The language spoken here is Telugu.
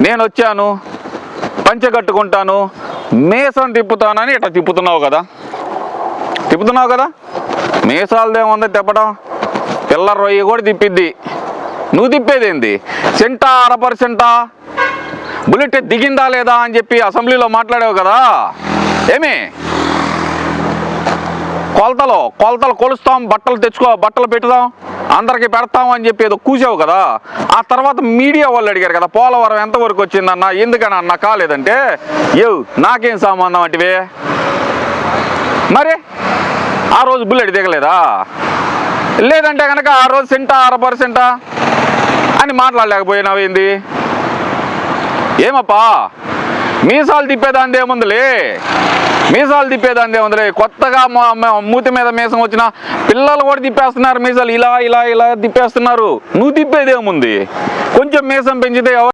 నేను వచ్చాను పంచె కట్టుకుంటాను మీసం తిప్పుతానని ఇట్లా తిప్పుతున్నావు కదా. తిప్పుతున్నావు కదా? మీసాలదేముంది తిప్పడం పిల్ల రొయ్యి కూడా తిప్పిద్ది. నువ్వు తిప్పేదేంది? సెంటా అర పర్సెంటా? బుల్లెట్ దిగిందా లేదా అని చెప్పి అసెంబ్లీలో మాట్లాడావు కదా? ఏమి? కొలతలు కొలతలు కొలుస్తాం బట్టలు తెచ్చుకో బట్టలు పెట్టుదాం. అందరికి పెడతాం అని చెప్పి ఏదో కూసావు కదా. ఆ తర్వాత మీడియా వాళ్ళు అడిగారు కదా పోలవరం ఎంతవరకు వచ్చిందన్న? ఎందుకని అన్న? కాలేదంటే ఏవ్ నాకేం సంబంధం అంటే మరి ఆ రోజు బుల్లెట్ దిగలేదా? లేదంటే కనుక ఆ రోజు సెంటా అర పర్సెంటా అని మాట్లాడలేకపోయినావేంది? ఏమప్పా? మీసాలు తిప్పేదాంది ఏముందిలే మీసాలు తిప్పేదాంది ఏముందిలే కొత్తగా మా- మూతి మీద మీసం వచ్చిన పిల్లలు కూడా తిప్పేస్తున్నారు మీసాలు. ఇలా ఇలా ఇలా తిప్పేస్తున్నారు. నువ్వు తిప్పేది ఏముంది కొంచెం మీసం పెంచితే ఎవరు